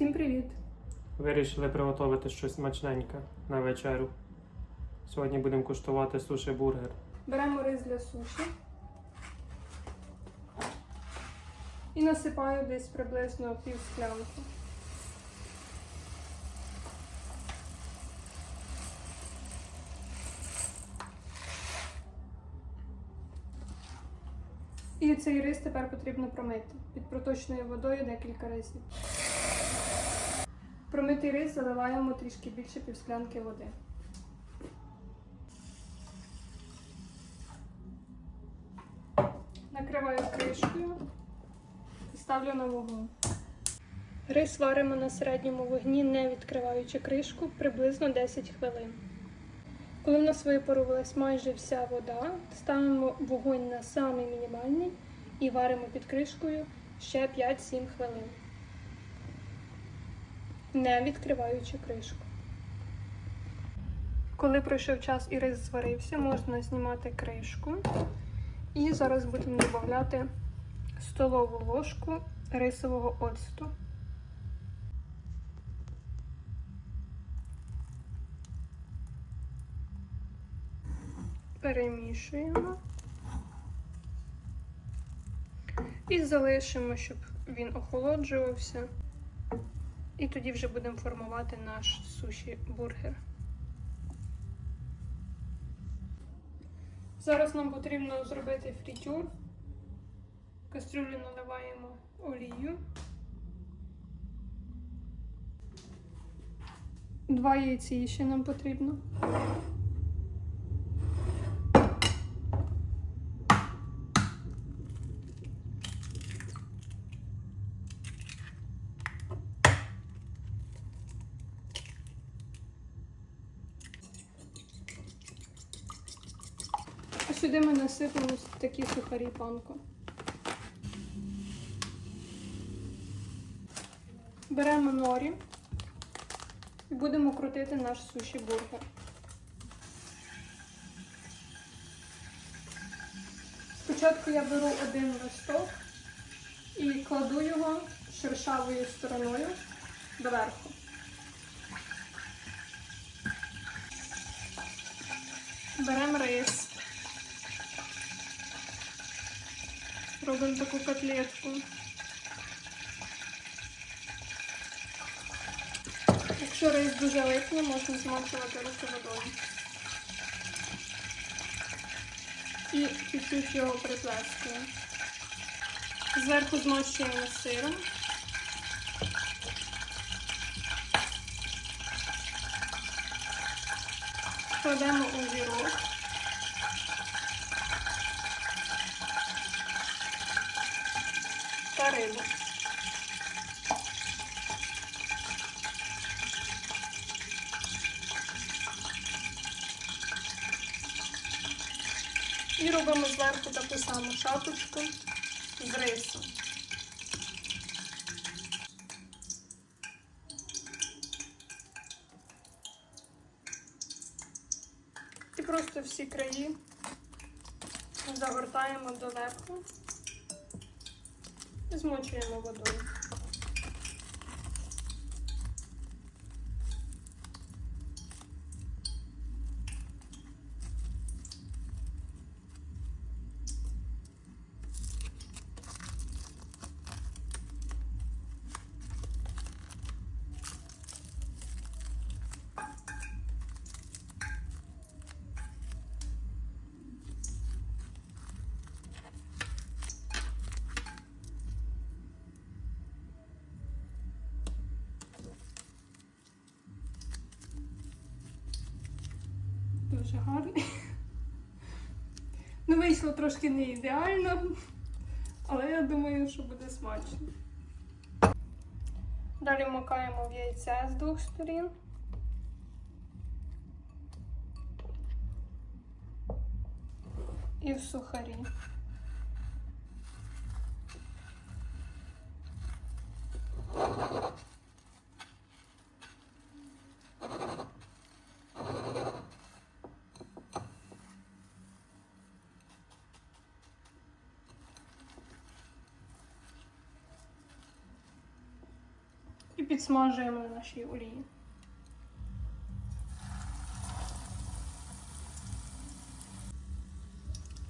Всім привіт! Вирішили приготувати щось смачненьке на вечерю. Сьогодні будемо куштувати суші бургер. Беремо рис для суші і насипаю десь приблизно пів склянки. І цей рис тепер потрібно промити під проточною водою декілька разів. Промитий рис заливаємо трішки більше півсклянки води. Накриваю кришкою і ставлю на вогонь. Рис варимо на середньому вогні, не відкриваючи кришку, приблизно 10 хвилин. Коли в нас випарувалась майже вся вода, ставимо вогонь на самий мінімальний і варимо під кришкою ще 5-7 хвилин, не відкриваючи кришку. Коли пройшов час і рис зварився, можна знімати кришку. І зараз будемо додати столову ложку рисового оцту. Перемішуємо і залишимо, щоб він охолоджувався. І тоді вже будемо формувати наш суші бургер. Зараз нам потрібно зробити фрітюр. В кастрюлю наливаємо олію. Два яйці ще нам потрібно. Сюди ми насипемо такі сухарі панко. Беремо норі і будемо крутити наш суші бургер. Спочатку я беру один листок і кладу його шершавою стороною доверху. Беремо рис. Робимо таку котлетку. Якщо рис дуже липне, можна змочувати руки водою. І чуть-чуть його приплескуємо. Зверху змочуємо сиром. Кладемо огірок. Рибу. І робимо зверху таку саму шапочку з рису. І просто всі краї загортаємо доверху змочуємо водою. Дуже гарний. Ну, вийшло трошки не ідеально, але я думаю, що буде смачно. Далі макаємо в яйце з двох сторін. І в сухарі. Підсмажуємо на нашій олії.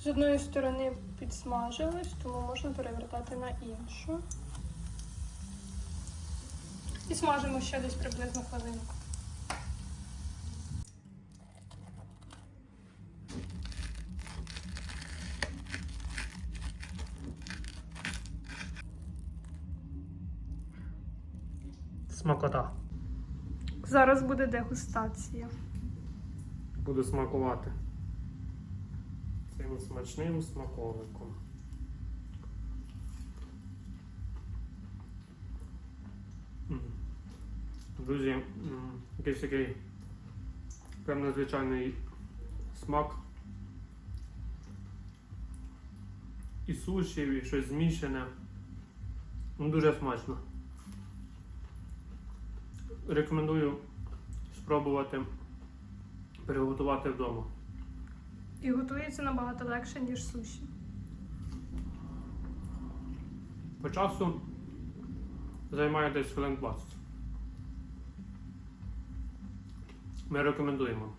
З одної сторони підсмажилось, тому можна перевертати на іншу. І смажимо ще десь приблизно хвилинку. Смакота. Зараз буде дегустація. Буду смакувати цим смачним смаковиком. Друзі, якийсь такий прям надзвичайний смак. І суші, і щось змішане. Ну, дуже смачно. Рекомендую спробувати приготувати вдома. І готується набагато легше, ніж суші. По часу займає десь хвилин 20. Ми рекомендуємо.